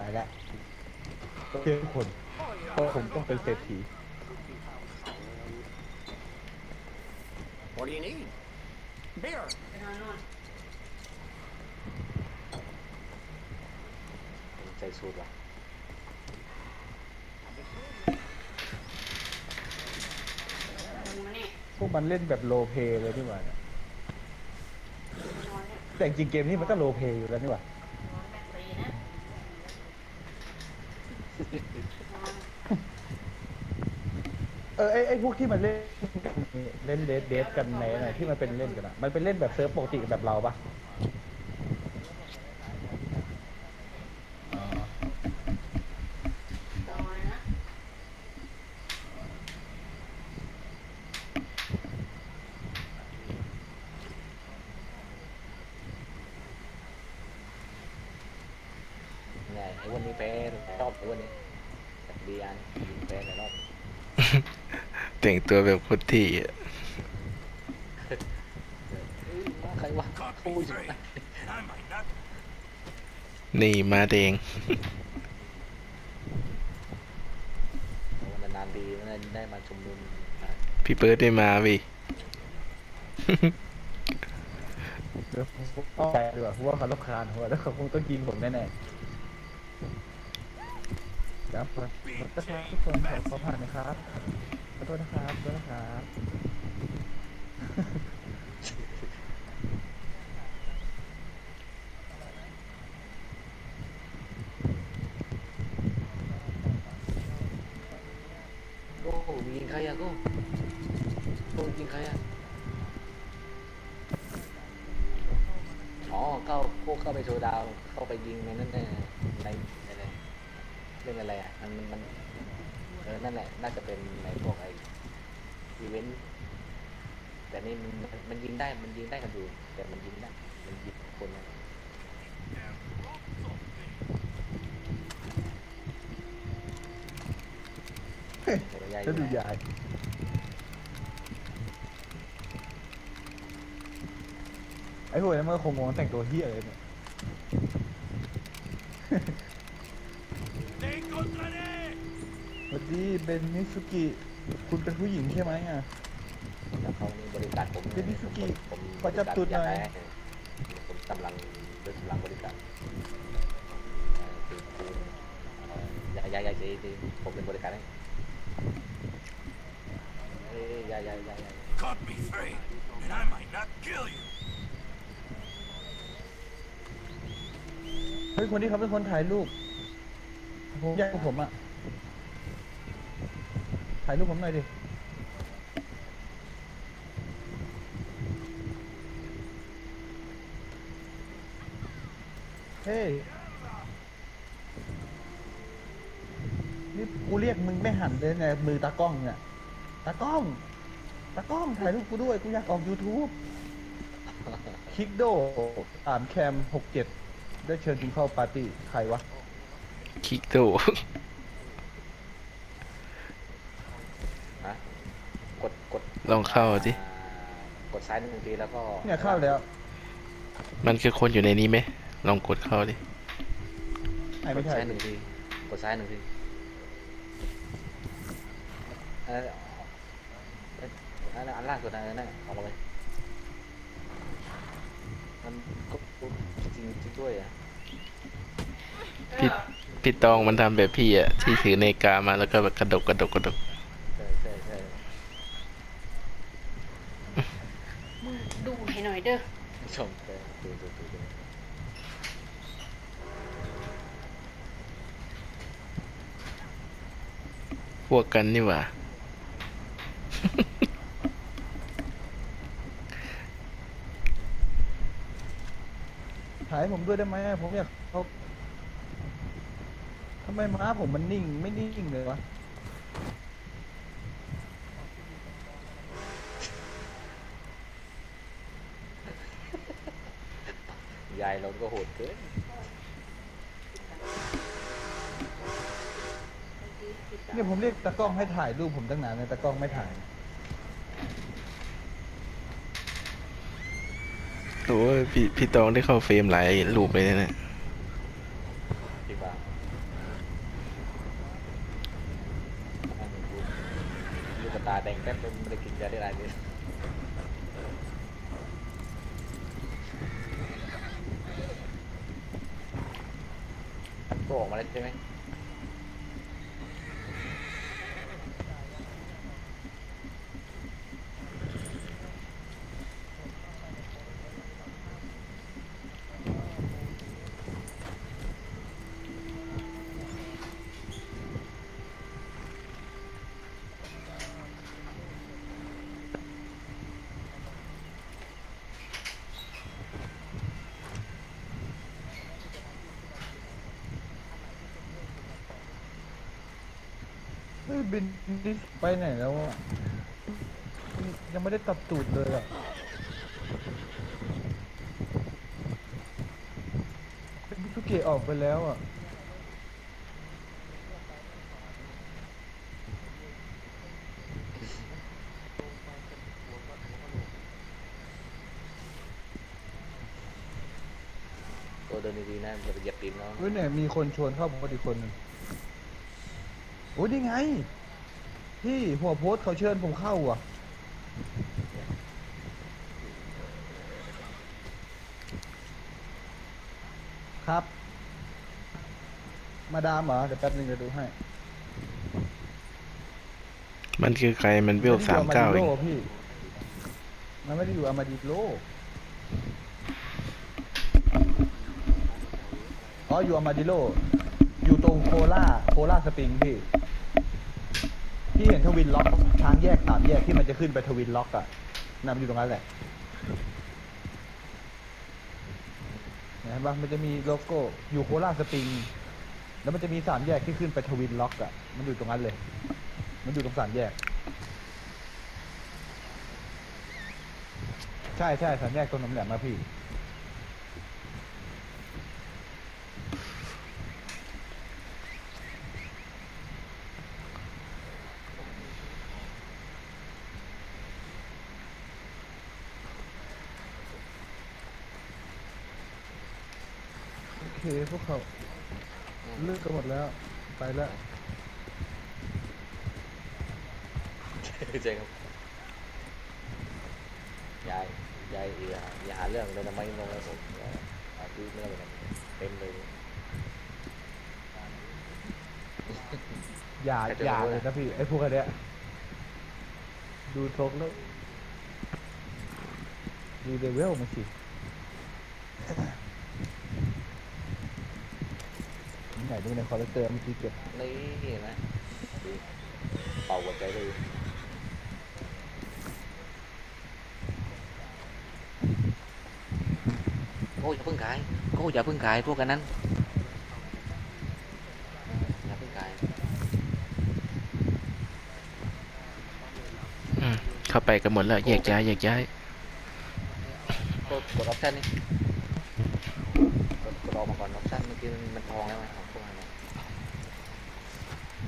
ตายแล้วเจอคนเพราะผมต้องเป็นเศรษฐี What do you need? Beer. ไปนอนนอนใจสูดว่ะมึงมาเนี่ยพวกมันเล่นแบบโลเพเลยนี่หว่าเนี่ยนอนเนี่ยแต่จริงๆเกมนี้มันก็โลเพอยู่แล้วนี่หว่า นอนแบบฟรีนะนอน เออไอไอพวกที่มันเล่นเล่นเดทเดทกันในไหนที่มันเป็นเล่นกันอะมันเป็นเล่นแบบเซิร์ฟปกติแบบเราปะอ๋อนอนนะไงไอ้วันนี้แพ้รอบไอ้วันนี้ ดีอันยิงแพ้ในรอบแต่งตัวแบบโคตรเที่อะเอ้ยมาใครวะโอ้ย I might not นี่มาแดงวันนานๆดีมันได้มาชุมนุมนะพี่เบิร์ดได้มาวิเดี๋ยวผมต้องใจดีกว่าเพราะว่าเขาลบคานหัวแล้วเขาคงต้องยิงผมแน่ๆ ครับขอโทษนะครับทุกคนขอขอผ่านนะครับขอโทษนะครับขอโทษนะครับโอ้โหยิงใครอะกูโอ้ยิงใครอะอ๋อเข้าพวกเข้าไปโชว์ดาว เข้าไปยิงในนั่นแน่ใน เรื่องอะไรอะมันมันมันเออนั่นแหละ น่าจะเป็นในพวกไออีเวนต์แต่นี่มันมันมันยิงได้มันยิงได้กันอยู่แต่มันยิงได้มันยิงคนนะเฮ้ยแต่ระยะอแล้วยู่ดูไหนยายไอ้พวกนั้นมันคงงงแต่งตัวเฮี้ยเลยเนี่ย Stay contra de. สวัสดีเบนมิสุกิ คุณเป็นผู้หญิงใช่ไหมอะ แล้วเขานี่บริการผมเดมิสุกิผมขอจับตูดหน่อยบริการผมกำลังด้วยกำลังบริการเอ่อคือคุณเอ่อยายายายจีจีผมเป็นบริการให้เอ้ยยายายายาย Cut me free, and I might not kill you. เฮ้ยคนที่เขาเป็นคนถ่ายรูป อยากผมอะ ถ่ายรูปผมหน่อยดิ เฮ้ย นี่กูเรียกมึงไม่หันเลยไงมือตากล้องเนี่ย ตากล้อง ตากล้องถ่ายรูปกูด้วย กูอยากออก YouTube คิกโดอ่านแคมหกเจ็ดได้เชิญกินข้าวปาร์ตี้ ใครวะ คิกโตฮะกดกดลองเข้าสิอ่ากดซ้ายหนึ่งทีแล้วก็เนี่ยเข้าแล้วมันคือคนอยู่ในนี้ไหมลองกดเข้าดิไอ้กไม่ดใช่ซ้ายหนึ่งทีกดซ้ายหนึ่งทีเออเอ้ยอันนั้นอันล่างสุดนะอันนั่นออกมาเลยมันก็จริงจริงด้วยอะพี่ พี่ตองมันทำแบบพี่อะที่ถือนาฬิกามาแล้วก็แบบกระดกกระดกกระดกใช่ใช่ใช่มึงดูให้หน่อยเด้อชมไปดูดูดูดูพวกกันนี่หว่า ถ่ายให้ผมด้วยได้ไหมผมอยากเขาทำ ไมม้าผมมันนิ่งไม่นิ่งเลยวะ ยายเราก็โหดเกินเนี่ยผมเรียกตากล้องให้ถ่ายรูปผมตั้งนานเลยตากล้องไม่ถ่าย โอ้ยพี่พี่ตองได้เข้าเฟรมหลายรูปเลยนะเนี่ยจริงป่ะ ตาแดงแป๊บเลยไม่ได้กินยาได้ไรเลยก็ออกมาแล้วใช่ไหม บินนี่ไปไหนแล้วอะยังไม่ได้ตัดตูดเลยอะบิสุเกะออกไปแล้วอะตัวเดินดีๆนะอย่าไปเหยียบตีนน้องเฮ้ยเนี่ยมีคนชวนเข้าโพสต์อีกคนหนึง โอ้ยนี่ไงพี่หัวโพสต์เขาเชิญผมเข้าอะ ครับ มาดามเหรอ เดี๋ยวแป๊บนึงเดี๋ยวดูให้มันคือใครมันเวลสามเก้านเอไได้งยู่พี่ มันไม่ได้อยู่อามาดิโลอ๋ออยู่อามาดิโล อยู่ตรงโคล่าโคล่าสปริงพี่ พี่เห็นทวินล็อกทางแยกสามแยกที่มันจะขึ้นไปทวินล็อกอะนั่นมันอยู่ตรงนั้นแหละเห็นปะมันจะมีโลโก้อยู่โคราชสปริง แล้วมันจะมีสามแยกที่ขึ้นไปทวินล็อกอะมันอยู่ตรงนั้นเลย มันอยู่ตรงสามแยก ใช่ใช่สามแยกตรงน้ำแหลมมาพี่ เคพวกเขาเลือกกันหมดแล้ว ไปแล้วเจ๊ครับยายยายอย่าอย่าหาเรื่องเลยนะไม่ลงเลยผมอย่าอาที่ไม่เลยนะเต็มเลย อย่าใครจะอย่ารู้เลยนะ นะพี่ไอ้พวกอันเนี้ยดูทรงแล้วดูเลเวลมันสิ ไหนดูในคอลเลกเตอร์เมื่อกี้เก็บนี่เห็นไหมดูเป่าหัวใจเลยโอ้ยอย่าเพิ่งขายโอ้ยอย่าเพิ่งขายพวกกันนั้นอย่าเพิ่งขายอืมเข้าไปกันหมดแล้วแยกย้ายแยกย้ายกดกดออปชั่นนี่ กดออกมาก่อนออปชั่นเมื่อกี้มันมันทองแล้วไงของพวกนั้น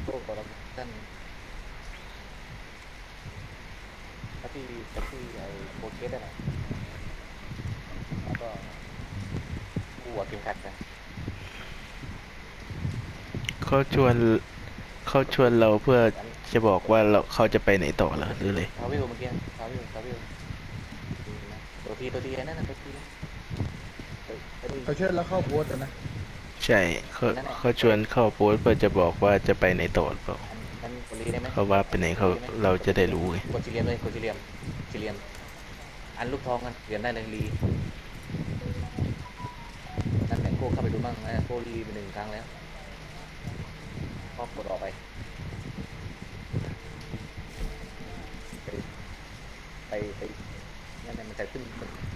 กดกดออปชั่นถ้าที่ถ้าที่ไอ้โปรเคสได้ไหมแล้วก็กู้หัวเข็มขัดไปเขาชวนเขาชวนเราเพื่อจะบอกว่าเราเขาจะไปไหนต่อเหรอหรือเลยทาวิวเมื่อกี้ทาวิวทาวิวตัวทีตัวทีนั่นนะตัวทีนะตัวตัวที เขาเชิญแล้วเข้าโพสต์อะนะใช่เขาเขาชวนเข้าโพสต์เพื่อจะบอกว่าจะไปไหนต่อหรือเปล่าอันกดรีได้ไหมเขาว่าไปไหนเขาเราจะได้รู้ไงกดสี่เหลี่ยมเลยกดสี่เหลี่ยมสี่เหลี่ยม อันลูกทองกันเหรียญได้เลยรีนั่นแหละโก้เข้าไปดูบ้างนะโก้รีไปหนึ่งครั้งแล้วก็กดออกไปไปไป นั่นแหละมันจะขึ้น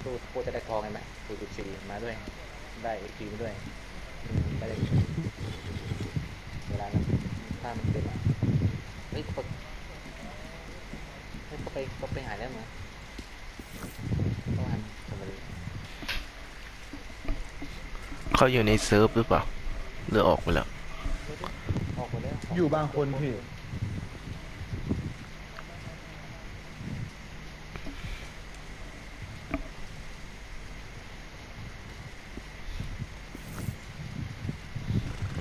ตู้โก้จะได้ทองไงไหมตัวจุดสี่มาด้วย ได้เอพีมาด้วยไม่ได้เวลานั้นถ้ามันเป็นอะเฮ้ยก็เก็ไปก็ไปหายแล้วมั้งก็หันทำไมเขาอยู่ในเซิร์ฟหรือเปล่าหรือออกไปแล้ว ออกไปแล้ว อยู่บางคนพี่